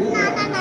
vũ. Đó.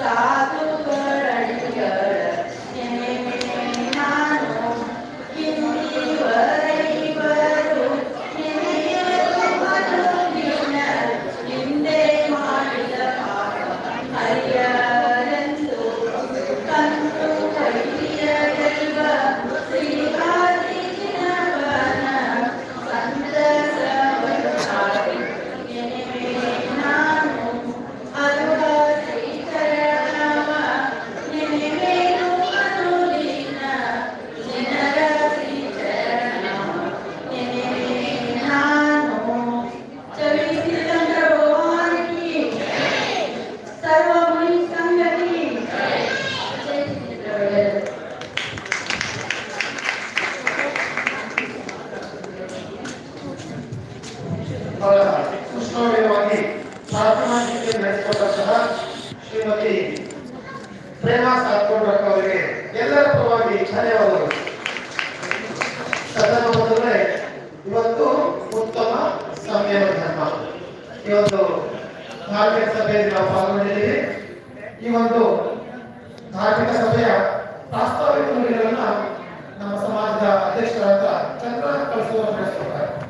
Estado. ಪ್ರಾರ್ಥನಾಕ್ಕೆ ನಡೆಸಿಕೊಟ್ಟಂತಹ Shrimati Prema ಸಾತ್ಕೊಂಡ್ರಕ್ಕ ಅವರಿಗೆ ಎಲ್ಲರ ಪರವಾಗಿ ಧನ್ಯವಾದಗಳು. ಸದನ ಇವತ್ತು ಉತ್ತಮ ಸಂಯಮ ಧರ್ಮ ಇವತ್ತು ಧಾರ್ಮಿಕ ಸಭೆಯಲ್ಲಿ ನಾವು ಪಾಲ್ಗೊಂಡಿದ್ದೀವಿ. ಈ ಒಂದು ಧಾರ್ಮಿಕ ಸಭೆಯ ಪ್ರಾಸ್ತಾವಿಕ ನಮ್ಮ ಸಮಾಜದ ಅಧ್ಯಕ್ಷರಾದ ಚಂದ್ರ ಕಳಿಸುವ ನಡೆಸ್ಕೊಡ್ತಾರೆ.